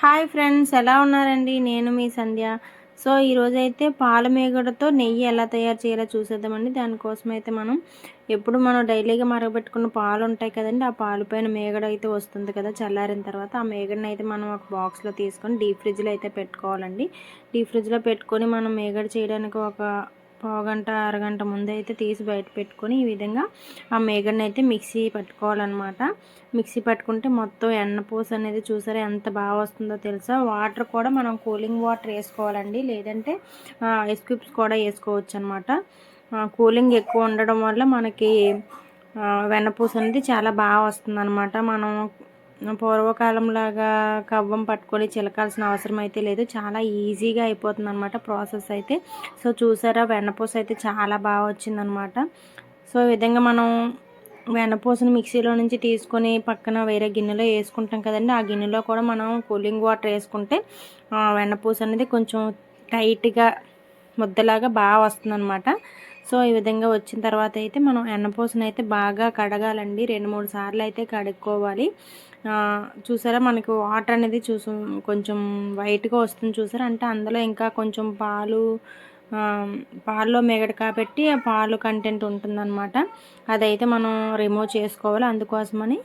Hi friends ఎలా ఉన్నారండి? నేను మీ సంధ్య. సో ఈరోజైతే పాల మేగడతో నెయ్యి ఎలా తయారు చేయాలో చూసేద్దామండి. దానికోసం అయితే మనం ఎప్పుడు మనం డైలీగా మరగబెట్టుకున్న పాలు ఉంటాయి కదండి ఆ పాలు పైన మేగడ అయితే వస్తుంది కదా చల్లారిన తర్వాత ఆ మేగడని అయితే మనం ఒక బాక్స్లో తీసుకొని డీప్ ఫ్రిడ్జ్లో అయితే పెట్టుకోవాలండి. డీప్ ఫ్రిడ్జ్లో పెట్టుకొని మనం మేగడ చేయడానికి ఒక పావుగంట అరగంట ముందైతే అయితే తీసి బయట పెట్టుకొని ఈ విధంగా ఆ మేగడ్ని అయితే మిక్సీ పట్టుకోవాలన్నమాట. మిక్సీ పట్టుకుంటే మొత్తం ఎన్నపూస అనేది చూసారా ఎంత బాగా వస్తుందో తెలుసా? వాటర్ కూడా మనం కూలింగ్ వాటర్ వేసుకోవాలండి. లేదంటే ఐస్ క్యూబ్స్ కూడా వేసుకోవచ్చు అనమాట కూలింగ్ ఎక్కువ ఉండడం వల్ల మనకి వెన్నపూస అనేది చాలా బాగా వస్తుంది అనమాట మనం పూర్వకాలంలాగా కవ్వం పట్టుకొని చిలకాల్సిన అవసరం అయితే లేదు. చాలా ఈజీగా అయిపోతుంది అనమాట ప్రాసెస్ అయితే. సో చూసారా వెన్నపూస అయితే చాలా బాగా వచ్చిందనమాట సో ఈ విధంగా మనం వెన్నపూసను మిక్సీలో నుంచి తీసుకొని పక్కన వేరే గిన్నెలో వేసుకుంటాం కదండి. ఆ గిన్నెలో కూడా మనం కూలింగ్ వాటర్ వేసుకుంటే వెన్నపూస అనేది కొంచెం టైట్గా ముద్దలాగా బాగా వస్తుందన్నమాట. సో ఈ విధంగా వచ్చిన తర్వాత అయితే మనం ఎన్నపూసను అయితే బాగా కడగాలండి. రెండు మూడు సార్లు అయితే కడుక్కోవాలి. చూసారా? మనకు వాటర్ అనేది చూసు కొంచెం వైట్గా వస్తుంది చూసారా? అంటే అందులో ఇంకా కొంచెం పాలు పాల్లో మెగడ కాబట్టి ఆ పాలు కంటెంట్ ఉంటుందన్నమాట. అదైతే మనం రిమూవ్ చేసుకోవాలి. అందుకోసమని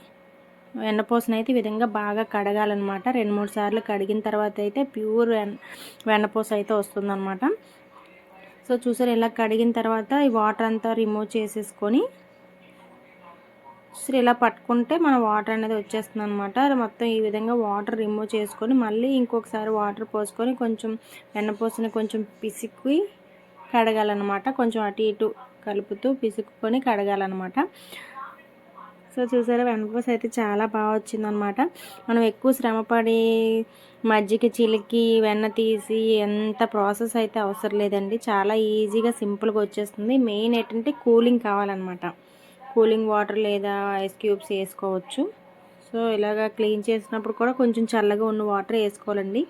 వెన్నపూసను అయితే ఈ విధంగా బాగా కడగాలన్నమాట. రెండు మూడు సార్లు కడిగిన తర్వాత అయితే ప్యూర్ వెన్నపూస అయితే వస్తుందన్నమాట. సో చూసారు? ఇలా కడిగిన తర్వాత ఈ వాటర్ అంతా రిమూవ్ చేసేసుకొని చూసారు ఇలా పట్టుకుంటే మన వాటర్ అనేది వచ్చేస్తుంది అనమాట మొత్తం ఈ విధంగా వాటర్ రిమూవ్ చేసుకొని మళ్ళీ ఇంకొకసారి వాటర్ పోసుకొని కొంచెం వెన్నపూసని కొంచెం పిసికి కడగాలన్నమాట. కొంచెం అటు ఇటు కలుపుతూ పిసుక్కొని కడగాలన్నమాట. సో చూసారా వెనపూస అయితే చాలా బాగా వచ్చిందనమాట మనం ఎక్కువ శ్రమపడి మజ్జిగ చిలికి వెన్న తీసి ఎంత ప్రాసెస్ అయితే అవసరం లేదండి. చాలా ఈజీగా సింపుల్గా వచ్చేస్తుంది. మెయిన్ ఏంటంటే కూలింగ్ కావాలన్నమాట. కూలింగ్ వాటర్ లేదా ఐస్ క్యూబ్స్ వేసుకోవచ్చు. సో ఇలాగా క్లీన్ చేసినప్పుడు కూడా కొంచెం చల్లగా ఉన్న వాటర్ వేసుకోవాలండి.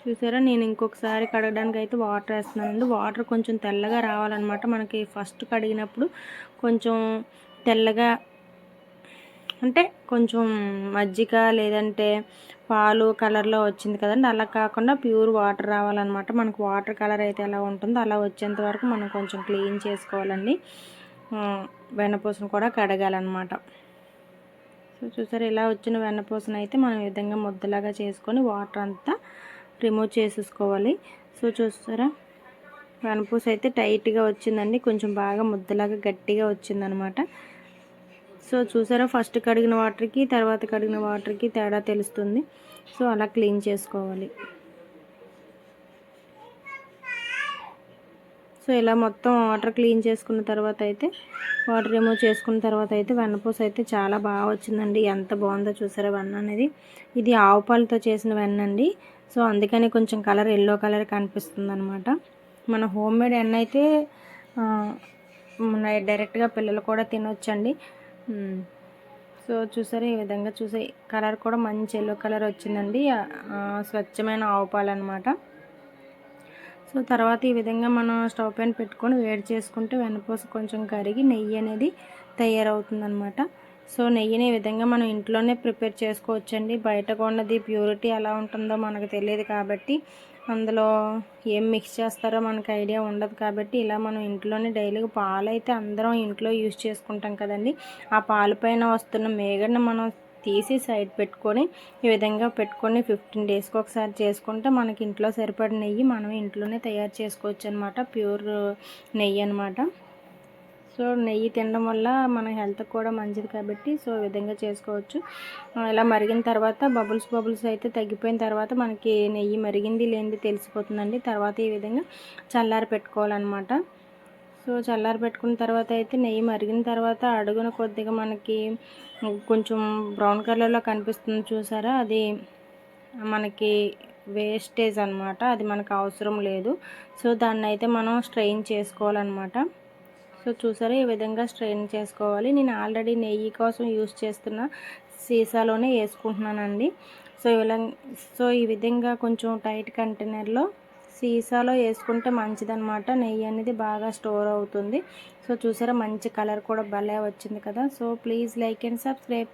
చూసారా? నేను ఇంకొకసారి కడగడానికి అయితే వాటర్ వేస్తున్నానండి. వాటర్ కొంచెం తెల్లగా రావాలన్నమాట. మనకి ఫస్ట్ కడిగినప్పుడు కొంచెం తెల్లగా అంటే కొంచెం మజ్జిగ లేదంటే పాలు కలర్లో వచ్చింది కదండి. అలా కాకుండా ప్యూర్ వాటర్ రావాలన్నమాట. మనకు వాటర్ కలర్ అయితే ఎలా ఉంటుందో అలా వచ్చేంత వరకు మనం కొంచెం క్లీన్ చేసుకోవాలండి. వెన్నపూసను కూడా కడగాలన్నమాట. సో చూసారు ఇలా వచ్చిన వెన్నపూసను అయితే మనం ఈ విధంగా ముద్దలాగా చేసుకొని వాటర్ అంతా రిమూవ్ చేసేసుకోవాలి. సో చూస్తారా వెనపూస అయితే టైట్గా వచ్చిందండి. కొంచెం బాగా ముద్దలాగా గట్టిగా వచ్చిందనమాట సో చూసారా ఫస్ట్ కడిగిన వాటర్కి తర్వాత కడిగిన వాటర్కి తేడా తెలుస్తుంది. సో అలా క్లీన్ చేసుకోవాలి. సో ఇలా మొత్తం వాటర్ క్లీన్ చేసుకున్న తర్వాత అయితే వాటర్ రిమూవ్ చేసుకున్న తర్వాత అయితే వెన్నపూస అయితే చాలా బాగా వచ్చిందండి. ఎంత బాగుందో చూసారా వెన్న అనేది. ఇది ఆవు పాలతో చేసిన వెన్న అండి. సో అందుకని కొంచెం కలర్ ఎల్లో కలర్ కనిపిస్తుంది అనమాట మన హోమ్ మేడ్ ఎన్న అయితే డైరెక్ట్గా పిల్లలు కూడా తినొచ్చండి. సో చూసారు ఈ విధంగా చూసే కలర్ కూడా మంచి ఎల్లో కలర్ వచ్చిందండి. స్వచ్ఛమైన ఆవు పాలు అనమాట సో తర్వాత ఈ విధంగా మనం స్టవ్ పైన పెట్టుకొని వేడి చేసుకుంటే వెనపూస కొంచెం కరిగి నెయ్యి అనేది తయారవుతుందనమాట సో నెయ్యిని ఈ విధంగా మనం ఇంట్లోనే ప్రిపేర్ చేసుకోవచ్చండి. బయట కొన్నది ప్యూరిటీ ఎలా ఉంటుందో మనకు తెలియదు కాబట్టి అందులో ఏం మిక్స్ చేస్తారో మనకు ఐడియా ఉండదు కాబట్టి ఇలా మనం ఇంట్లోనే డైలీగా పాలు అయితే అందరం ఇంట్లో యూజ్ చేసుకుంటాం కదండి. ఆ పాలు పైన వస్తున్న మేగడిని మనం తీసి సైడ్ పెట్టుకొని ఈ విధంగా పెట్టుకొని ఫిఫ్టీన్ డేస్కి ఒకసారి చేసుకుంటే మనకి ఇంట్లో సరిపడిన నెయ్యి మనం ఇంట్లోనే తయారు చేసుకోవచ్చు అనమాట ప్యూర్ నెయ్యి అనమాట సో నెయ్యి తినడం వల్ల మన హెల్త్ కూడా మంచిది కాబట్టి సో ఈ విధంగా చేసుకోవచ్చు. ఇలా మరిగిన తర్వాత బబుల్స్ బబుల్స్ అయితే తగ్గిపోయిన తర్వాత మనకి నెయ్యి మరిగింది లేనిది తెలిసిపోతుందండి. తర్వాత ఈ విధంగా చల్లారి పెట్టుకోవాలన్నమాట. సో చల్లారి పెట్టుకున్న తర్వాత అయితే నెయ్యి మరిగిన తర్వాత అడుగున కొద్దిగా మనకి కొంచెం బ్రౌన్ కలర్లో కనిపిస్తుంది చూసారా? అది మనకి వేస్టేజ్ అనమాట అది మనకు అవసరం లేదు. సో దాన్ని అయితే మనం స్ట్రెయిన్ చేసుకోవాలన్నమాట. సో చూసారా? ఈ విధంగా స్ట్రెయిన్ చేసుకోవాలి. నేను ఆల్రెడీ నెయ్యి కోసం యూస్ చేస్తున్న సీసాలోనే వేసుకుంటున్నానండి. సో ఇలా సో ఈ విధంగా కొంచెం టైట్ కంటైనర్లో సీసాలో వేసుకుంటే మంచిదనమాట నెయ్యి అనేది బాగా స్టోర్ అవుతుంది. సో చూసారా? మంచి కలర్ కూడా భలే వచ్చింది కదా? So please like and subscribe.